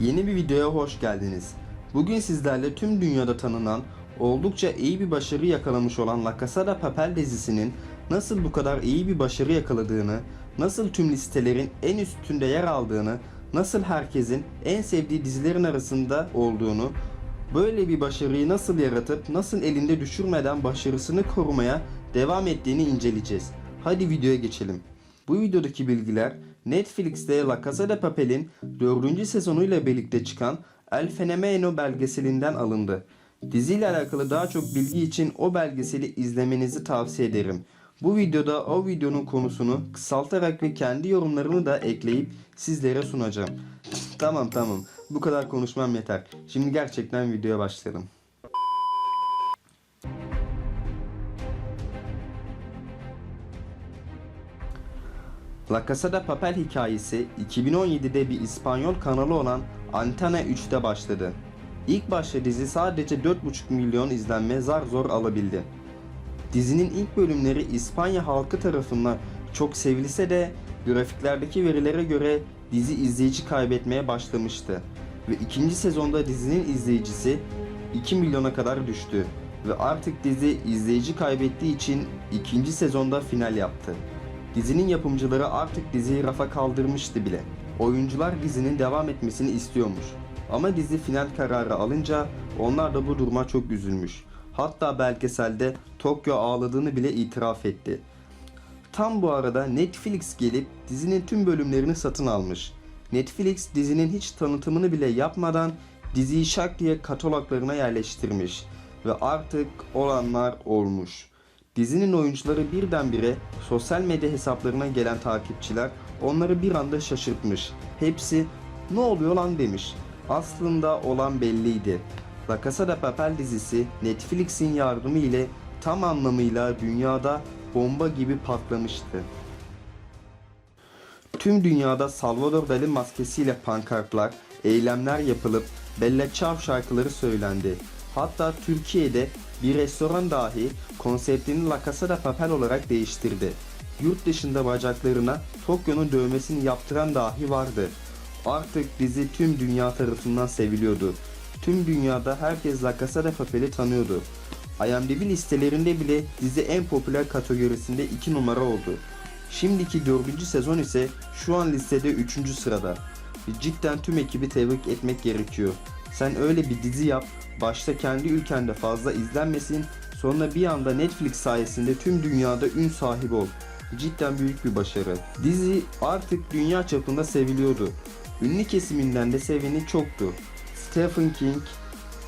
Yeni bir videoya hoş geldiniz. Bugün sizlerle tüm dünyada tanınan, oldukça iyi bir başarı yakalamış olan La Casa de Papel dizisinin nasıl bu kadar iyi bir başarı yakaladığını, nasıl tüm listelerin en üstünde yer aldığını, nasıl herkesin en sevdiği dizilerin arasında olduğunu, böyle bir başarıyı nasıl yaratıp nasıl elinde düşürmeden başarısını korumaya devam ettiğini inceleyeceğiz. Hadi videoya geçelim. Bu videodaki bilgiler Netflix'te La Casa de Papel'in 4. sezonuyla birlikte çıkan El Fenomeno belgeselinden alındı. Diziyle alakalı daha çok bilgi için o belgeseli izlemenizi tavsiye ederim. Bu videoda o videonun konusunu kısaltarak ve kendi yorumlarımı da ekleyip sizlere sunacağım. Tamam tamam bu kadar konuşmam yeter. Şimdi gerçekten videoya başlayalım. La Casa de Papel hikayesi 2017'de bir İspanyol kanalı olan Antena 3'te başladı. İlk başta dizi sadece 4,5 milyon izlenme zar zor alabildi. Dizinin ilk bölümleri İspanya halkı tarafından çok sevilse de grafiklerdeki verilere göre dizi izleyici kaybetmeye başlamıştı. Ve ikinci sezonda dizinin izleyicisi 2 milyona kadar düştü. Ve artık dizi izleyici kaybettiği için ikinci sezonda final yaptı. Dizinin yapımcıları artık diziyi rafa kaldırmıştı bile. Oyuncular dizinin devam etmesini istiyormuş. Ama dizi final kararı alınca onlar da bu duruma çok üzülmüş. Hatta belgeselde Tokyo ağladığını bile itiraf etti. Tam bu arada Netflix gelip dizinin tüm bölümlerini satın almış. Netflix dizinin hiç tanıtımını bile yapmadan diziyi şak diye kataloglarına yerleştirmiş ve artık olanlar olmuş. Dizinin oyuncuları birdenbire sosyal medya hesaplarına gelen takipçiler onları bir anda şaşırtmış. Hepsi ne oluyor lan demiş. Aslında olan belliydi. La Casa de Papel dizisi Netflix'in yardımı ile tam anlamıyla dünyada bomba gibi patlamıştı. Tüm dünyada Salvador Dali maskesiyle pankartlar, eylemler yapılıp Bella Ciao şarkıları söylendi. Hatta Türkiye'de bir restoran dahi konseptini La Casa de Papel olarak değiştirdi. Yurt dışında bacaklarına Tokyo'nun dövmesini yaptıran dahi vardı. Artık dizi tüm dünya tarafından seviliyordu. Tüm dünyada herkes La Casa de Papel'i tanıyordu. IMDb listelerinde bile dizi en popüler kategorisinde 2 numara oldu. Şimdiki 4. sezon ise şu an listede 3. sırada. Cidden tüm ekibi tebrik etmek gerekiyor. Sen öyle bir dizi yap, başta kendi ülkende fazla izlenmesin, sonra bir anda Netflix sayesinde tüm dünyada ün sahibi ol. Cidden büyük bir başarı. Dizi artık dünya çapında seviliyordu. Ünlü kesiminden de seveni çoktu. Stephen King,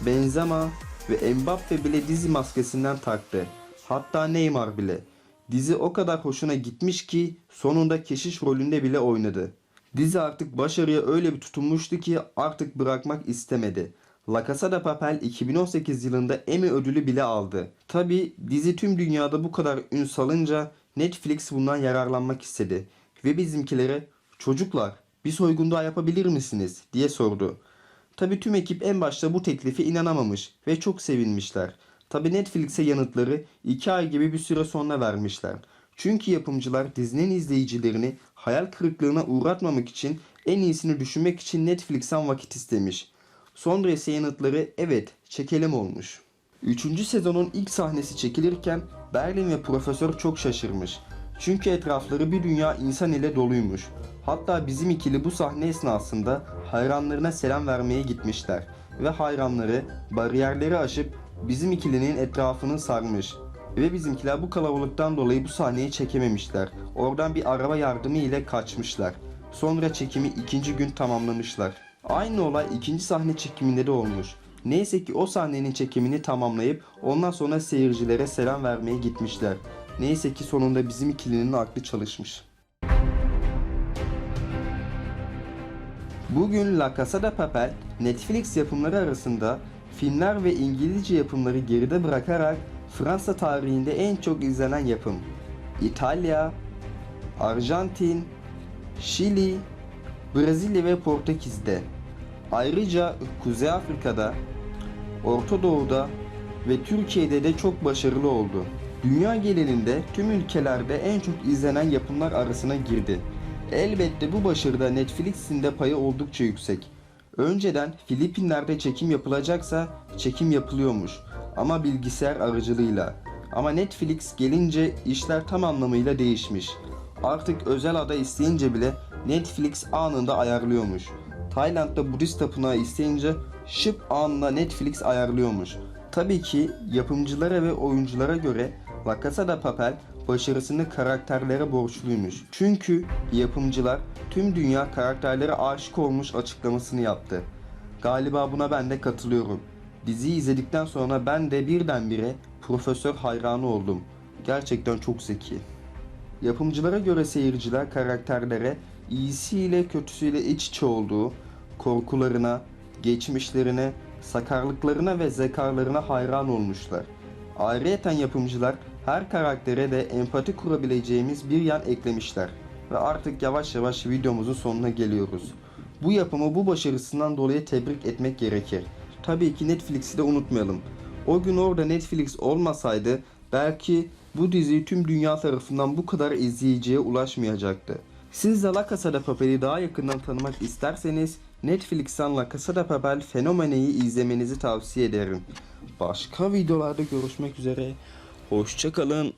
Benzema ve Mbappe bile dizi maskesinden taktı. Hatta Neymar bile. Dizi o kadar hoşuna gitmiş ki sonunda keşiş rolünde bile oynadı. Dizi artık başarıya öyle bir tutunmuştu ki artık bırakmak istemedi. La Casa de Papel 2018 yılında Emmy ödülü bile aldı. Tabi dizi tüm dünyada bu kadar ün salınca Netflix bundan yararlanmak istedi. Ve bizimkilere çocuklar bir soygun daha yapabilir misiniz diye sordu. Tabi tüm ekip en başta bu teklifi inanamamış ve çok sevinmişler. Tabi Netflix'e yanıtları 2 ay gibi bir süre sonra vermişler. Çünkü yapımcılar dizinin izleyicilerini hayal kırıklığına uğratmamak için en iyisini düşünmek için Netflix'ten vakit istemiş. Sonra yanıtları evet çekelim olmuş. Üçüncü sezonun ilk sahnesi çekilirken Berlin ve profesör çok şaşırmış. Çünkü etrafları bir dünya insan ile doluymuş. Hatta bizim ikili bu sahne esnasında hayranlarına selam vermeye gitmişler. Ve hayranları bariyerleri aşıp bizim ikilinin etrafını sarmış. Ve bizimkiler bu kalabalıktan dolayı bu sahneyi çekememişler. Oradan bir araba yardımı ile kaçmışlar. Sonra çekimi ikinci gün tamamlamışlar. Aynı olay ikinci sahne çekiminde de olmuş. Neyse ki o sahnenin çekimini tamamlayıp ondan sonra seyircilere selam vermeye gitmişler. Neyse ki sonunda bizim ikilinin aklı çalışmış. Bugün La Casa de Papel, Netflix yapımları arasında filmler ve İngilizce yapımları geride bırakarak Fransa tarihinde en çok izlenen yapım. İtalya, Arjantin, Şili, Brezilya ve Portekiz'de. Ayrıca Kuzey Afrika'da, Orta Doğu'da ve Türkiye'de de çok başarılı oldu. Dünya genelinde tüm ülkelerde en çok izlenen yapımlar arasına girdi. Elbette bu başarıda Netflix'in de payı oldukça yüksek. Önceden Filipinler'de çekim yapılacaksa çekim yapılıyormuş ama bilgisayar aracılığıyla. Ama Netflix gelince işler tam anlamıyla değişmiş. Artık özel ada isteyince bile Netflix anında ayarlıyormuş. Tayland'da Budist tapınağı isteyince şıp anında Netflix ayarlıyormuş. Tabii ki yapımcılara ve oyunculara göre La Casa de Papel başarısını karakterlere borçluymuş. Çünkü yapımcılar tüm dünya karakterlere aşık olmuş açıklamasını yaptı. Galiba buna ben de katılıyorum. Diziyi izledikten sonra ben de birdenbire profesör hayranı oldum. Gerçekten çok zeki. Yapımcılara göre seyirciler karakterlere iyisiyle kötüsüyle iç içe olduğu, korkularına, geçmişlerine, sakarlıklarına ve zekalarına hayran olmuşlar. Ayrıyeten yapımcılar her karaktere de empati kurabileceğimiz bir yan eklemişler. Ve artık yavaş yavaş videomuzun sonuna geliyoruz. Bu yapımı bu başarısından dolayı tebrik etmek gerekir. Tabii ki Netflix'i de unutmayalım. O gün orada Netflix olmasaydı belki bu dizi tüm dünya tarafından bu kadar izleyiciye ulaşmayacaktı. Siz de La Casa de Papel'i daha yakından tanımak isterseniz Netflix'ten La Casa de Papel Fenomene'yi izlemenizi tavsiye ederim. Başka videolarda görüşmek üzere. Hoşçakalın.